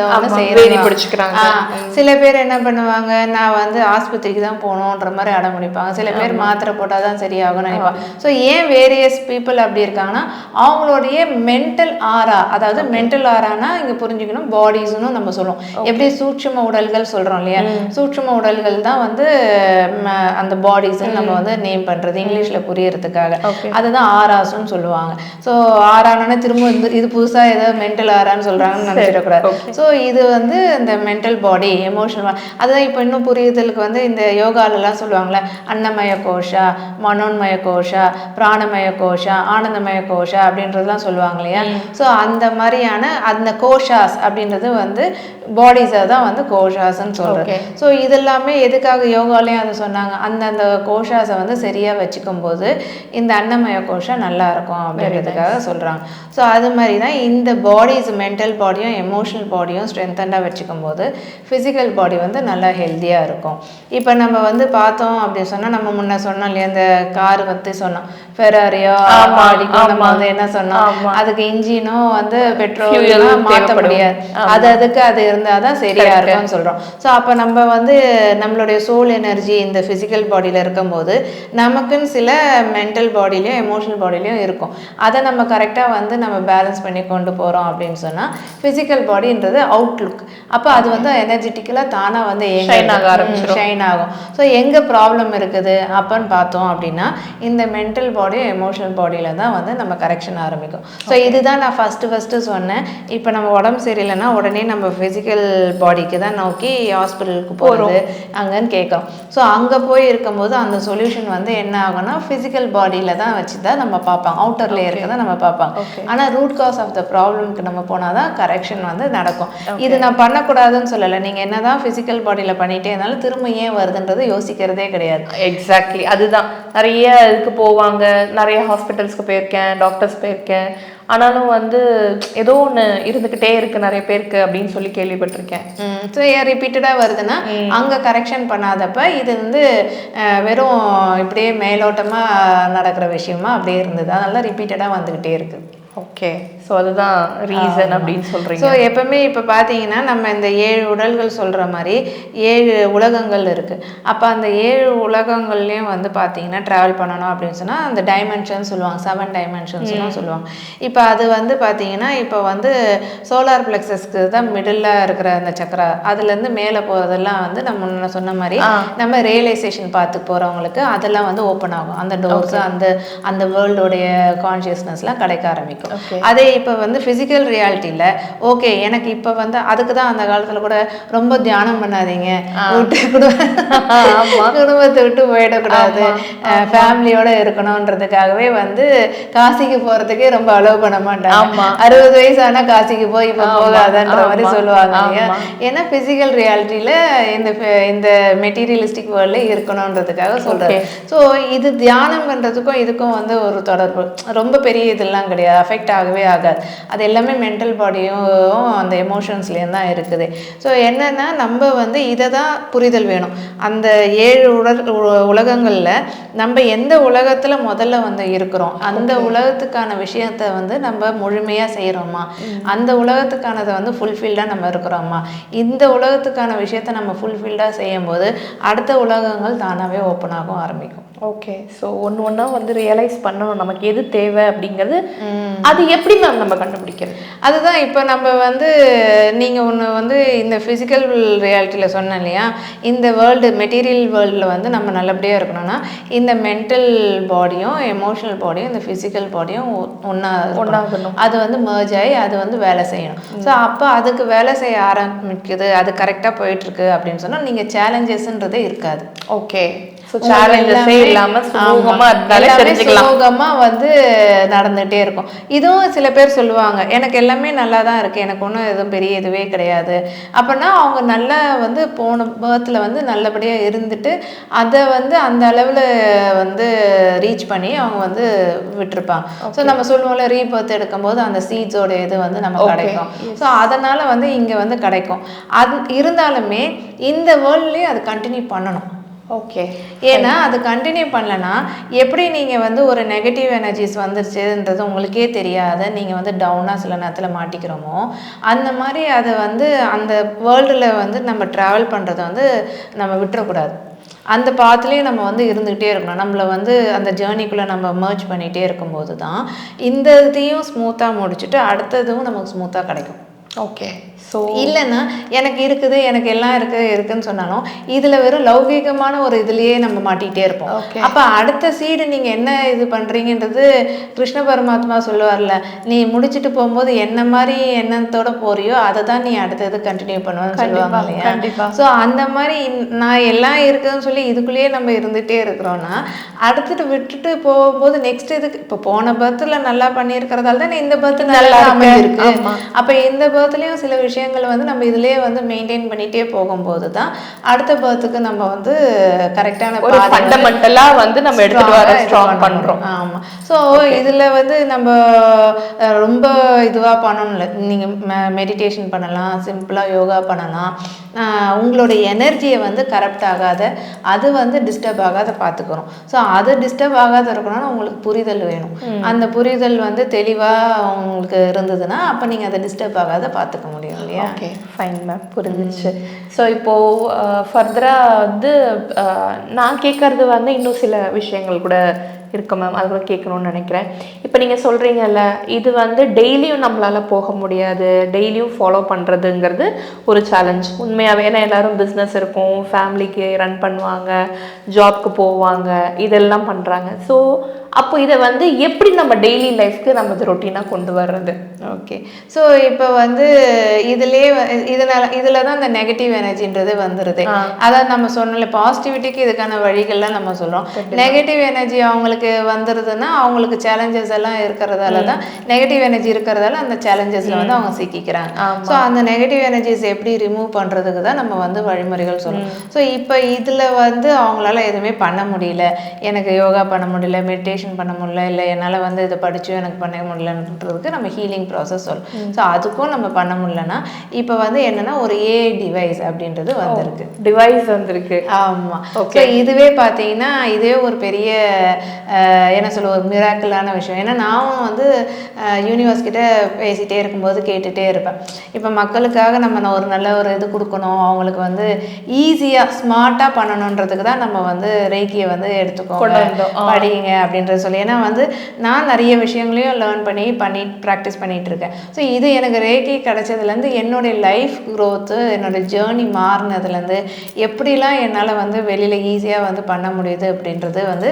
ஏதோ ஒன்று செய்யறாங்க. சில பேர் என்ன பண்ணுவாங்க நான் வந்து ஆஸ்பத்திரிக்கு தான் போகணுன்ற மாதிரி அடம் பிடிப்பாங்க சில பேர் மாத்திரை போட்டால் தான் சரியாகும்னு நினைப்பாங்க. ஸோ ஏன் வேரியஸ் பீப்புள் அப்படி இருக்காங்கன்னா அவங்களுடைய மென்டல் ஆரா அதாவது மென்டல் ஆரானா இங்க புரிஞ்சுக்கணும் பாடிஸ்னு நம்ம சொல்லுவோம் எப்படி சூட்சும உடல்கள் சொல்றோம் இல்லையா? சூட்சும உடல்கள் தான் வந்து அந்த பாடிஸ் நம்ம வந்து நேம் பண்றது இங்கிலீஷ்ல புரியறதுக்காக. அதுதான் ஆராஸ்னு சொல்லுவாங்க. ஸோ ஆரானோட திரும்ப இது புதுசா ஏதோ மென்டல் ஆரான்னு சொல்றாங்கன்னு நினைச்சிடக்கூடாது. ஸோ இது வந்து இந்த மென்டல் பாடி எமோஷனல் அதுதான் இப்போ இன்னும் புரியுதலுக்கு வந்து இந்த யோகாலெல்லாம் சொல்லுவாங்கல்ல அன்னமய கோஷா மனோன்மய கோஷா பிராணமய கோஷா ஆனந்தமய கோஷா அப்படின்றதுலாம் சொல்லுவாங்க இல்லையா? ஸோ அந்த மாதிரியான அந்த கோஷாஸ் அப்படின்றது வந்து பாடிஸை தான் வந்து கோஷாஸ்ன்னு சொல்கிறேன். ஸோ இதெல்லாமே எதுக்காக யோகாலையும் அதை சொன்னாங்க? அந்தந்த கோஷாஸை வந்து சரியாக வச்சுக்கும் போது இந்த அன்னமய கோஷம் நல்லா இருக்கும் அப்படின்றதுக்காக சொல்கிறாங்க ஸோ அது மாதிரி தான் இந்த பாடிஸ் மென்டல் பாடியும் எமோஷனல் பாடியும் ஸ்ட்ரென்தண்டாக வச்சுக்கும் போது ஃபிசிக்கல் பாடி வந்து நல்லா ஹெல்த்தியாக இருக்கும். இப்போ நம்ம வந்து பார்த்தோம் அப்படின்னு சொன்னால் நம்ம முன்ன சொன்னோம் இல்லையா இந்த கார் பற்றி சொன்னோம். ஃபெராரியோ நம்ம. வந்து என்ன சொன்னோம். அதுக்கு இன்ஜினும் வந்து பெட்ரோல் மாற்ற. முடியாது. அது அதுக்கு அது இருந்தால் தான் சரியா இருக்கும்னு சொல்றோம். ஸோ அப்போ நம்ம வந்து நம்மளுடைய சோல் எனர்ஜி இந்த ஃபிசிக்கல் பாடியில் இருக்கும்போது நமக்குன்னு சில மென்டல் பாடியிலையும் எமோஷனல் பாடியிலையும் இருக்கும். அதை நம்ம கரெக்டாக வந்து நம்ம பேலன்ஸ் பண்ணி கொண்டு போகிறோம் அப்படின்னு சொன்னால் ஃபிசிக்கல் பாடின்றது அவுட்லுக் அப்போ அது வந்து எனர்ஜெட்டிக்கலாக தானாக வந்து Shine ஆக ஆரம்பிச்சிரும். ஷைன் ஆகும். ஸோ எங்கே ப்ராப்ளம் இருக்குது? அப்பன்னு பார்த்தோம் அப்படின்னா இந்த மென்டல் பாடியும் எமோஷனல் பாடியில் தான் வந்து நம்ம கரெக்ஷன் ஆரம்பிக்கும். ஸோ இதுதான் நான் ஃபஸ்ட்டு ஃபஸ்ட்டு சொன்னேன். இப்போ நம்ம உடம்பு சரியில்லைன்னா உடனே நம்ம ஃபிசிக்கல் பாடிக்கு தான் நோக்கி ஹாஸ்பிட்டலுக்கு போகிறது அங்கன்னு கேட்கும் ஸோ அங்கே போய் இருக்கும்போது அந்த சொல்யூஷன் வந்து என்ன ஆகும்னா ஃபிசிக்கல் பாடியில் தான் வச்சு தான் நம்ம பார்ப்பாங்க. அவுட்டர் லேயருக்கு தான் நம்ம பார்ப்பாங்க. ஆனால் ரூட் காஸ் ஆஃப் த ப்ராப்ளம்க்கு நம்ம போனால் தான் கரெக்ஷன் வந்து நடக்கும். இது நான் பண்ணக்கூடாதுன்னு சொல்லலை. நீங்கள் என்ன தான் ஃபிசிக்கல் பாடியில் பண்ணிகிட்டே இருந்தாலும் திரும்ப ஏன் வருதுன்றது யோசிக்கிறதே கிடையாது. எக்ஸாக்ட்லி அதுதான். நிறைய இதுக்கு போவாங்க. நிறைய ஹாஸ்பிட்டல்ஸ்க்கு போயிருக்கேன் டாக்டர்ஸ் போயிருக்கேன். ஆனாலும் வந்து ஏதோ ஒன்று இருந்துக்கிட்டே இருக்கு நிறைய பேருக்கு அப்படின்னு சொல்லி கேள்விப்பட்டிருக்கேன். ஸோ ஏன் ரிப்பீட்டடாக வருதுன்னா அங்கே கரெக்ஷன் பண்ணாதப்ப இது வந்து வெறும் இப்படியே மேலோட்டமாக நடக்கிற விஷயமா அப்படியே இருந்தது. அதனால ரிப்பீட்டடாக வந்துக்கிட்டே இருக்குது ஓகே ஸோ அதுதான் ரீசன் அப்படின்னு சொல்றீங்க. ஸோ எப்பவுமே இப்போ பார்த்தீங்கன்னா நம்ம இந்த ஏழு உடல்கள் சொல்கிற மாதிரி ஏழு உலகங்கள் இருக்குது அப்போ அந்த ஏழு உலகங்கள்லேயும் வந்து பார்த்தீங்கன்னா ட்ராவல் பண்ணணும் அப்படின்னு சொன்னால் அந்த டைமென்ஷன் சொல்லுவாங்க. செவன் டைமென்ஷன்ஸ்லாம் சொல்லுவாங்க. இப்போ அது வந்து பார்த்தீங்கன்னா இப்போ வந்து சோலார் பிளெக்ஸஸ்க்கு தான் மிடில் இருக்கிற அந்த சக்கரா அதுலேருந்து மேலே போகிறதெல்லாம் வந்து நம்ம முன்ன சொன்ன மாதிரி நம்ம ரியலைசேஷன் பார்த்து போகிறவங்களுக்கு அதெல்லாம் வந்து ஓப்பன் ஆகும். அந்த டோர்ஸ் அந்த அந்த வேர்ல்டோடைய கான்ஷியஸ்னஸ்லாம் கிடைக்க ஆரம்பிக்கும். அதே இப்போ வந்து ஃபிசிக்கல் ரியாலிட்டியில் ஓகே எனக்கு இப்போ வந்து அதுக்கு தான் அந்த காலத்தில் கூட ரொம்ப தியானம் பண்ணாதீங்க. குடும்பத்தை விட்டு போயிடக்கூடாது. ஃபேமிலியோட இருக்கணுன்றதுக்காகவே வந்து காசிக்கு போகிறதுக்கே ரொம்ப அலோவ் பண்ண மாட்டாங்க. அறுபது வயசு ஆனா காசிக்கு போய் இப்போ போகாதன்ற மாதிரி சொல்லுவாங்க. ஏன்னா ஃபிசிக்கல் ரியாலிட்டியில் இந்த இந்த மெட்டீரியலிஸ்டிக் வேர்ல்டில் இருக்கணுன்றதுக்காக சொல்கிறாரு ஸோ இது தியானம் பண்ணுறதுக்கும் இதுக்கும் வந்து ஒரு தொடர்பு. ரொம்ப பெரிய இதெல்லாம் கிடையாது. அஃபெக்ட் ஆகவே ஆகாது. அது எல்லாமே மென்டல் பாடியும் அந்த எமோஷன்ஸ்லேயும் தான் இருக்குது. ஸோ என்னன்னா நம்ம வந்து இதை தான் புரிதல் வேணும். அந்த ஏழு உலக உலகங்களில் நம்ம எந்த உலகத்தில் முதல்ல வந்து இருக்கிறோம்? அந்த உலகத்துக்கான விஷயத்தை வந்து நம்ம முழுமையாக செய்கிறோமா அந்த உலகத்துக்கானதை வந்து ஃபுல்ஃபில்டாக நம்ம இருக்கிறோமா? இந்த உலகத்துக்கான விஷயத்தை நம்ம ஃபுல்ஃபில்டாக செய்யும்போது அடுத்த உலகங்கள் தானாகவே ஓப்பன் ஆகும் ஆரம்பிக்கும். ஓகே ஸோ ஒன்று ஒன்றா வந்து ரியலைஸ் பண்ணணும். நமக்கு எது தேவை அப்படிங்கிறது அது எப்படி மேம் நம்ம கண்டுபிடிக்கிறது? அதுதான் இப்போ நம்ம வந்து நீங்கள் ஒன்று வந்து இந்த ஃபிசிக்கல் ரியாலிட்டியில் சொன்னேன் இல்லையா? இந்த வேர்ல்டு மெட்டீரியல் வேர்ல்டில் வந்து நம்ம நல்லபடியாக இருக்கணும்னா இந்த மென்டல் பாடியும் எமோஷனல் பாடியும் இந்த ஃபிசிக்கல் பாடியும் ஒன்றா ஒண்ணாகணும். அது வந்து merge ஆகி அது வந்து வேலை செய்யணும். ஸோ அப்போ அதுக்கு வேலை செய்ய ஆரம்பிக்குது அது கரெக்டாக போயிட்டுருக்கு அப்படின்னு சொன்னால் நீங்கள் சேலஞ்சஸ்ன்றதே இருக்காது. ஓகே சேலஞ்சஸே ஆமா. சுமூகமாக இருந்தாலே தெரிஞ்சுக்கலாம். சுமூகமா வந்து நடந்துட்டே இருக்கும். இதுவும் சில பேர் சொல்லுவாங்க எனக்கு எல்லாமே நல்லா தான் இருக்கு. எனக்கு ஒன்றும் எதுவும் பெரிய இதுவே கிடையாது. அப்படின்னா அவங்க நல்லா வந்து போன பேர்த்தில் வந்து நல்லபடியா இருந்துட்டு அதை வந்து அந்த அளவில் வந்து ரீச் பண்ணி அவங்க வந்து விட்டுருப்பாங்க. ஸோ நம்ம சொல்லுவோம்ல ரீபர்த் எடுக்கும்போது அந்த சீட்ஸோட இது வந்து நமக்கு Okay. கிடைக்கும். ஸோ அதனால வந்து இங்க வந்து கிடைக்கும். அது இருந்தாலுமே இந்த வேர்ல்ட்லேயும் அது கண்டினியூ பண்ணணும். ஓகே ஏன்னா அது கண்டினியூ பண்ணலன்னா எப்படி நீங்கள் வந்து ஒரு நெகட்டிவ் எனர்ஜிஸ் வந்துருச்சுன்றது உங்களுக்கே தெரியாத நீங்கள் வந்து டவுனாக சில நேரத்தில் மாட்டிக்கிறோமோ அந்த மாதிரி அதை வந்து அந்த வேர்ல்டில் வந்து நம்ம ட்ராவல் பண்ணுறதை வந்து நம்ம விட்டுறக்கூடாது. அந்த பாத்துலேயே நம்ம வந்து இருந்துக்கிட்டே இருக்கணும். நம்மளை வந்து அந்த ஜேர்னிக்குள்ளே நம்ம மர்ஜ் பண்ணிகிட்டே இருக்கும்போது தான் இந்த இதையும் ஸ்மூத்தாக முடிச்சுட்டு அடுத்ததும் நமக்கு ஸ்மூத்தாக கிடைக்கும். ஓகே ஸோ இல்லைன்னா எனக்கு இருக்குது எனக்கு எல்லாம் இருக்கு இருக்குன்னு சொன்னாலும் இதுல வெறும் லௌகீகமான ஒரு இதுலயே நம்ம மாட்டிக்கிட்டே இருப்போம். அப்ப அடுத்த சீடு நீங்க என்ன இது பண்றீங்கன்றது கிருஷ்ண பரமாத்மா சொல்லுவார்ல நீ முடிச்சிட்டு போகும்போது என்ன மாதிரி எண்ணத்தோட போறியோ அதை தான் நீ அடுத்தது கண்டினியூ பண்ணுவேன்னு சொல்லுவாங்க கண்டிப்பா, இல்லையா. ஸோ அந்த மாதிரி நான் எல்லாம் இருக்குதுன்னு சொல்லி இதுக்குள்ளேயே நம்ம இருந்துகிட்டே இருக்கிறோன்னா அடுத்துட்டு விட்டுட்டு போகும்போது நெக்ஸ்ட் இதுக்கு இப்போ போன பர்த்தில் நல்லா பண்ணியிருக்கிறதால தான் இந்த பர்த் நல்லா. அமைஞ்சிருக்கு. அப்போ இந்த பர்த்லேயும் சில விஷயங்கள் வந்து நம்ம இதுலயே வந்து மெயின்டைன் பண்ணிகிட்டே போகும்போது தான் அடுத்த பர்த்துக்கு நம்ம வந்து கரெக்டான ஒரு ஃபண்டமெண்டலா வந்து நம்ம எடுத்துட்டு வர ஸ்ட்ராங் பண்றோம். ஆமாம் ஸோ இதில் வந்து நம்ம ரொம்ப இதுவாக பண்ணணும்ல. நீங்கள் மெடிடேஷன் பண்ணலாம் சிம்பிளாக யோகா பண்ணலாம். அஹ், உங்களுடைய எனர்ஜியை வந்து கரப்ட் ஆகாத அது வந்து டிஸ்டர்ப் ஆகாத பார்த்துக்கிறோம் ஸோ அது டிஸ்டர்ப் ஆகாத இருக்கணும்னா உங்களுக்கு புரிதல் வேணும். அந்த புரிதல் வந்து தெளிவாக உங்களுக்கு இருந்ததுன்னா அப்போ நீங்கள் அதை டிஸ்டர்ப் ஆகாத பார்த்துக்க முடியும் இல்லையா? ஓகே ஃபைன் மேம் புரிஞ்சிச்சு ஸோ இப்போ ஃபர்தரா வந்து நான் கேட்கறது வந்து இன்னும் சில விஷயங்கள் கூட இருக்கு மேம் அது கூட கேட்கணும்னு நினைக்கிறேன். இப்போ நீங்கள் சொல்கிறீங்கல்ல இது வந்து டெய்லியும் நம்மளால போக முடியாது. டெய்லியும் ஃபாலோ பண்ணுறதுங்கிறது ஒரு சேலஞ்ச் உண்மையாகவே ஏன்னா எல்லாரும் பிஸ்னஸ் இருக்கும் ஃபேமிலிக்கு ரன் பண்ணுவாங்க ஜாப்க்கு போவாங்க இதெல்லாம் பண்ணுறாங்க ஸோ அப்போ இதை வந்து எப்படி நம்ம டெய்லி லைஃப்க்கு நம்ம இது ரொட்டீனாக கொண்டு வர்றது? ஓகே ஸோ இப்போ வந்து இதுலேயே இதனால இதில் தான் இந்த நெகட்டிவ் எனர்ஜின்றது வந்துடுது அதாவது நம்ம சொன்னல பாசிட்டிவிட்டிக்கு இதுக்கான வழிகள்லாம் நம்ம சொல்கிறோம் நெகட்டிவ் எனர்ஜி அவங்களுக்கு வந்துடுதுன்னா அவங்களுக்கு சேலஞ்சஸ் எல்லாம் இருக்கிறதால தான் நெகட்டிவ் எனர்ஜி இருக்கிறதால அந்த சேலஞ்சஸில் வந்து அவங்க சிக்கிக்கிறாங்க. ஸோ அந்த நெகட்டிவ் எனர்ஜிஸ் எப்படி ரிமூவ் பண்ணுறதுக்கு தான் நம்ம வந்து வழிமுறைகள் சொல்லணும் ஸோ இப்போ இதில் வந்து அவங்களால எதுவுமே பண்ண முடியல. எனக்கு யோகா பண்ண முடியல மெடிடேஷன் பண்ண முடியல இல்லை என்னால் வந்து இதை படிச்சும் எனக்கு பண்ண முடியலன்றதுக்கு நம்ம ஹீலிங் ப்ராசஸ் சொல்லணும் ஸோ அதுக்கும் நம்ம பண்ண முடியலன்னா இப்போ வந்து என்னன்னா ஒரு ஏ டிவைஸ் அப்படின்றது வந்திருக்கு. டிவைஸ் வந்திருக்கு. ஆமாம் ஓகே இதுவே பார்த்தீங்கன்னா இதே ஒரு பெரிய என்ன சொல்ல ஒரு மிராக்கிளான விஷயம். ஏன்னா நானும் வந்து யூனிவர்ஸ் கிட்ட பேசிகிட்டே இருக்கும்போது கேட்டுகிட்டே இருப்பேன். இப்போ மக்களுக்காக நம்ம ஒரு நல்ல ஒரு இது கொடுக்கணும். அவங்களுக்கு வந்து ஈஸியாக ஸ்மார்ட்டாக பண்ணணுன்றதுக்கு தான் நம்ம வந்து ரேக்கியை வந்து எடுத்துக்கோங்க. வந்தோம். ஆ. அப்படின்றது சொல்லி. ஏன்னா வந்து நான் நிறைய விஷயங்களையும் லேர்ன் பண்ணி பண்ணி ப்ராக்டிஸ் பண்ணிட்டு இருக்கேன் ஸோ இது எனக்கு ரேக்கி கிடைச்சதுலேருந்து என்னுடைய லைஃப் growth என்னோட ஜேர்னி மாறினதுலேருந்து எப்படிலாம் என்னால் வந்து வெளியில் ஈஸியாக வந்து பண்ண முடியுது அப்படின்றது வந்து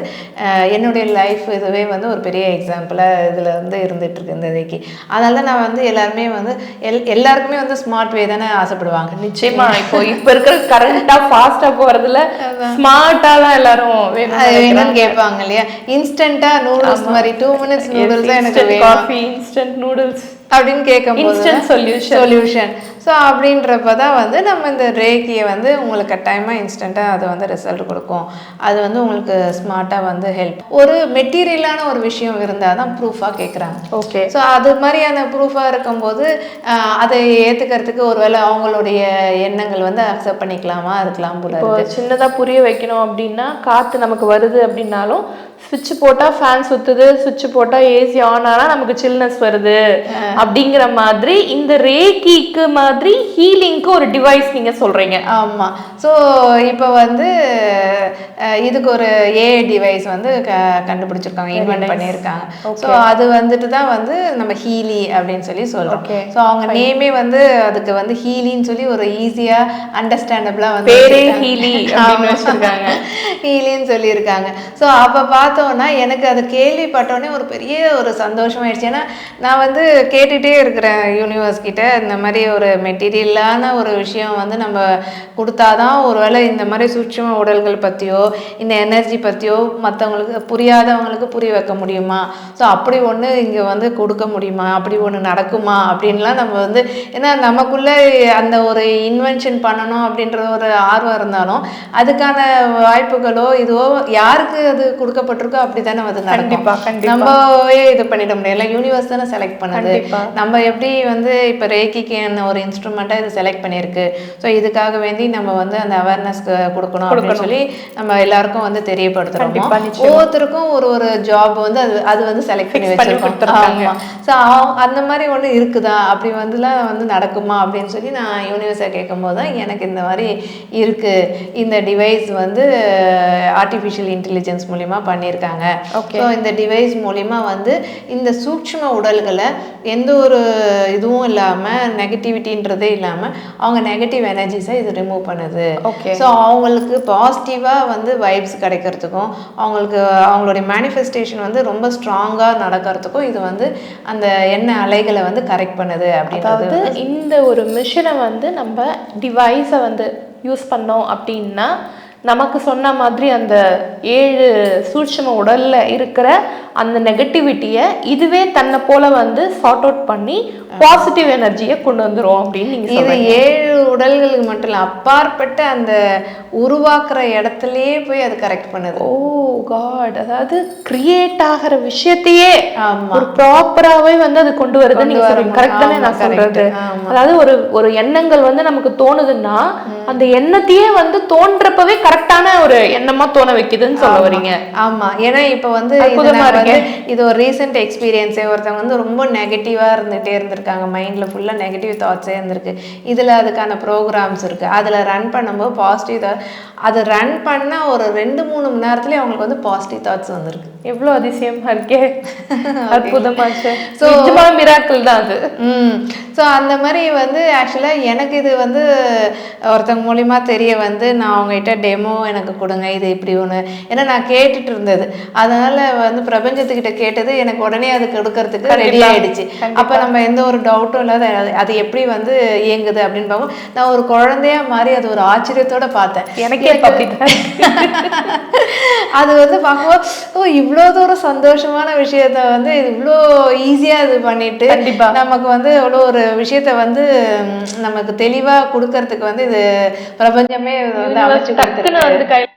என்னுடைய லைஃப் இதுவே வந்து ஒரு பெரிய எக்ஸாம்பிளாக இதில் வந்து இருந்துட்டு இருக்கு இந்த ரேக்கி அதனால தான் நான் வந்து எல்லாருமே வந்து எல் எல்லாருக்குமே வந்து ஸ்மார்ட் வே தானே ஆசைப்படுவாங்க. நிச்சயமா இப்போ இப்ப இருக்கிற கரண்டா ஃபாஸ்டா போறதுல ஸ்மார்ட்டா தான் எல்லாரும் வேணும்னு கேட்பாங்க இல்லையா? இன்ஸ்டண்ட்டாக நூடுல்ஸ் மாதிரி டூ மினிட்ஸ் நூடுல்ஸ் எனக்கு காஃபி இன்ஸ்டன்ட் நூடுல்ஸ் அப்படின்னு கேட்கும்போது Instant solution. சொல்யூஷன் ஸோ அப்படின்றப்ப தான் வந்து நம்ம இந்த ரேக்கியை வந்து உங்களுக்கு கட்டாயமாக இன்ஸ்டண்ட்டாக அது வந்து ரிசல்ட் கொடுக்கும். அது வந்து உங்களுக்கு ஸ்மார்ட்டாக வந்து ஹெல்ப் ஒரு மெட்டீரியலான ஒரு விஷயம் இருந்தால் தான் ப்ரூஃபாக கேட்குறாங்க ஓகே ஸோ அது மாதிரியான ப்ரூஃபாக இருக்கும்போது அதை ஏற்றுக்கிறதுக்கு ஒருவேளை அவங்களுடைய எண்ணங்கள் வந்து அக்செப்ட் பண்ணிக்கலாமா? இருக்கலாம் போல இப்போ இருக்கு. சின்னதா புரிய வைக்கணும் அப்படின்னா காத்து நமக்கு வருது அப்படின்னாலும் சுவிட்ச் போட்டா ஃபேன் சுத்துது சுவிட்ச் போட்டா ஏசி ஆன் ஆனா நமக்கு சில்னஸ் வருது அப்படிங்கிற மாதிரி இந்த ரேக்கிக்கு மாதிரி ஹீலிங்க்கு ஒரு டிவைஸ் நீங்க சொல்றீங்க. ஆமாம் ஸோ இப்போ வந்து இதுக்கு ஒரு ஏ டிவைஸ் வந்து க கண்டுபிடிச்சிருக்காங்க இன்வென்ட் பண்ணியிருக்காங்க. ஸோ அது வந்துட்டு தான் வந்து நம்ம ஹீலி அப்படின்னு சொல்லி சொல்கிறோம். ஸோ அவங்க நேமே வந்து அதுக்கு வந்து ஹீலின்னு சொல்லி ஒரு ஈஸியாக அண்டர்ஸ்டாண்டபிளாக வந்து பேரே. ஹீலி ஹீலின்னு சொல்லியிருக்காங்க. ஸோ அப்போ பார்த்தோன்னா எனக்கு அது கேள்விப்பட்டோன்னே ஒரு பெரிய ஒரு சந்தோஷமாயிடுச்சு. ஏன்னா நான் வந்து கேட்டுகிட்டே இருக்கிறேன் யூனிவர்ஸ் கிட்ட. இந்த மாதிரி ஒரு மெட்டீரியலான ஒரு விஷயம் வந்து நம்ம கொடுத்தாதான் ஒருவேளை இந்த மாதிரி சூட்சும உடல்கள் பற்றியோ இந்த எனர்ஜி பற்றியோ மற்றவங்களுக்கு புரியாதவங்களுக்கு புரிய வைக்க முடியுமா? ஸோ அப்படி ஒன்று இங்கே வந்து கொடுக்க முடியுமா? அப்படி ஒன்று நடக்குமா? அப்படின்லாம் நம்ம வந்து ஏன்னா நமக்குள்ளே அந்த ஒரு இன்வென்ஷன் பண்ணணும் அப்படின்ற ஒரு ஆர்வம் இருந்தாலும் அதுக்கான வாய்ப்புகளோ இதுவோ யாருக்கு அது கொடுக்கப்பட்டிருக்கோ அப்படி தானே அது கண்டிப்பா, நடக்கும். கண்டிப்பா. நம்மவே இது பண்ணிட முடியல யூனிவர்ஸ் தானே செலக்ட் பண்ணுது. நம்ம எப்படி வந்து இப்போ ரேக்கிக்கு என்ன ஒரு இன்ஸ்ட்ருமெண்ட்டாக இது செலக்ட் பண்ணியிருக்கு. ஸோ இதுக்காக வேண்டி நம்ம வந்து அந்த அவேர்னஸ் கொடுக்கணும் அப்படின்னு சொல்லி நம்ம எல்லாருக்கும் வந்து நிச்சயமா. ஒவ்வொருத்தருக்கும் ஒரு ஒரு ஜாப் வந்து அது அது வந்து செலக்ட் பண்ணி வச்சிருக்கோம். ஸோ அந்த மாதிரி ஒன்று இருக்குதா? அப்படி வந்துலாம் வந்து நடக்குமா? அப்படின்னு சொல்லி நான் யூனிவர்ஸை கேட்கும்போது தான் எனக்கு இந்த மாதிரி இருக்கு. இந்த டிவைஸ் வந்து ஆர்டிஃபிஷியல் இன்டெலிஜென்ஸ் மூலிமா பண்ணியிருக்காங்க. ஸோ இந்த டிவைஸ் மூலிமா வந்து இந்த சூக்ஷ்ம உடல்களை எந்த ஒரு இதுவும் இல்லாமல் நெகட்டிவிட்டின்றதே இல்லாமல் அவங்க நெகட்டிவ் எனர்ஜிஸை இது ரிமூவ் பண்ணுது Okay. ஸோ அவங்களுக்கு பாசிட்டிவாக வந்து வைப்ஸ் கிடைக்கிறதுக்கும் அவங்களுக்கு அவங்களுடைய மேனிஃபெஸ்டேஷன் வந்து ரொம்ப ஸ்ட்ராங்காக நடக்கிறதுக்கும் இது வந்து அந்த எண்ணெய் அலைகளை வந்து கரெக்ட் பண்ணுது அப்படின்றது இந்த ஒரு மிஷினை வந்து நம்ம டிவைஸை வந்து யூஸ் பண்ணோம் அப்படின்னா நமக்கு சொன்ன மாதிரி அந்த ஏழு சூட்சும உடல்ல இருக்கிற அந்த நெகட்டிவிட்டியை இதுவே தன்னை போல வந்து சார்ட் அவுட் பண்ணி பாசிட்டிவ் எனர்ஜியை கொண்டு வந்துரும் அப்படின்னு நீங்க இது ஏழு உடல்களுக்கு மட்டும் இல்லை அப்பாற்பட்ட அந்த உருவாக்குற இடத்துலயே போய் அது கரெக்ட் பண்ணுது. ஓ காட் அதாவது கிரியேட் ஆகிற விஷயத்தையே. ஒரு ப்ராப்பராவே வந்து அது கொண்டு வருது கொண்டு நீங்க வர சொல்றீங்க. கரெக்ட் தானே நான் ஆமா. அதாவது ஒரு ஒரு எண்ணங்கள் வந்து நமக்கு தோணுதுன்னா அந்த எண்ணத்தையே வந்து தோன்றப்பவே கரெக்டான ஒரு எண்ணமா தோண வைக்குதுன்னு சொல்ல வரீங்க ஆமா. ஏன்னா இப்போ வந்து இது ஒரு ரீசெண்ட் எக்ஸ்பீரியன்ஸே ஒருத்தவங்க வந்து ரொம்ப நெகட்டிவா இருந்துட்டே இருந்திருக்காங்க. மைண்ட்ல ஃபுல்லா நெகட்டிவ் தாட்ஸே இருந்திருக்கு. இதுல அதுக்கான ப்ரோக்ராம்ஸ் இருக்கு. அதுல ரன் பண்ணும்போது பாசிட்டிவ் அது ரன் பண்ண ஒரு ரெண்டு மூணு மணி நேரத்துலயே அவங்களுக்கு வந்து பாசிட்டிவ் தாட்ஸ் வந்திருக்கு. எவ்வளவு அதிசயமா இருக்கே. அற்புதமாச்சு. So- நிஜமா மிராக்கிள் தான் அது. ம். ஸோ அந்த மாதிரி வந்து ஆக்சுவலாக எனக்கு இது வந்து ஒருத்தங்க மூலிமா தெரிய வந்து நான் அவங்ககிட்ட டெமோ எனக்கு கொடுங்க இது இப்படி ஒன்று ஏன்னா நான் கேட்டுட்டு இருந்தது. அதனால வந்து பிரபஞ்சத்துக்கிட்ட கேட்டது எனக்கு உடனே அது கொடுக்கறதுக்கு ரெடி. ஆயிடுச்சு. அப்போ நம்ம எந்த ஒரு டவுட்டும் இல்லாத அது- எப்படி வந்து இயங்குது அப்படின்னு பார்க்கும் நான் ஒரு குழந்தையா மாதிரி அது ஒரு ஆச்சரியத்தோட பார்த்தேன். எனக்கே. அது வந்து பார்க்கும்போது ஓ இவ்வளோ தூரம் சந்தோஷமான விஷயத்த வந்து இவ்வளோ ஈஸியாக இது பண்ணிட்டு கண்டிப்பா. நமக்கு வந்து அவ்வளோ ஒரு விஷயத்த வந்து நமக்கு தெளிவாக கொடுக்கறதுக்கு வந்து இது பிரபஞ்சமே இது வந்து அமைச்சு கொடுத்துருக்கு